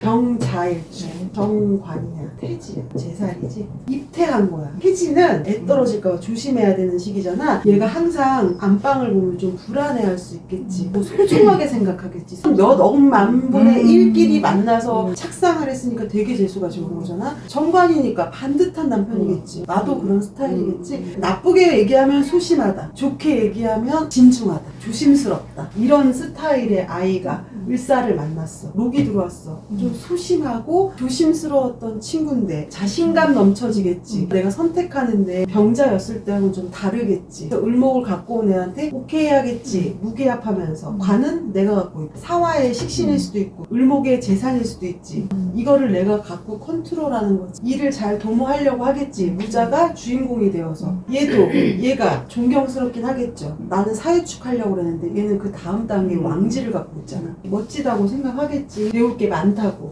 병자일주 정관이야 태지야. 제살이지? 입태한 거야. 태지는 애 떨어질까 봐 조심해야 되는 시기잖아. 얘가 항상 안방을 보면 좀 불안해할 수 있겠지. 뭐 소중하게 생각하겠지. 몇 억만 분의 음. 일끼리 만나서 착상을 했으니까 되게 재수가 좋은 거잖아. 정관이니까 반듯한 남편이겠지. 나도 그런 스타일이겠지. 나쁘게 얘기하면 소심하다. 좋게 얘기하면 진중하다. 조심스럽다. 이런 스타일의 아이가 을사를 만났어. 록이 들어왔어. 좀 소심하고 조심스러웠던 친구인데 자신감 넘쳐지겠지. 내가 선택하는데 병자였을 때하고는 좀 다르겠지. 을목을 갖고 온 애한테 오케이 하겠지. 무게합하면서. 관은 내가 갖고 있고 사화의 식신일 수도 있고 을목의 재산일 수도 있지. 이거를 내가 갖고 컨트롤하는 거지. 일을 잘 도모하려고 하겠지. 무자가 주인공이 되어서. 얘도 얘가 존경스럽긴 하겠죠. 나는 사회축 하려고 그랬는데 얘는 그 다음 단계 왕지를 갖고 있잖아. 멋지다고 생각하겠지. 배울 게 많다고.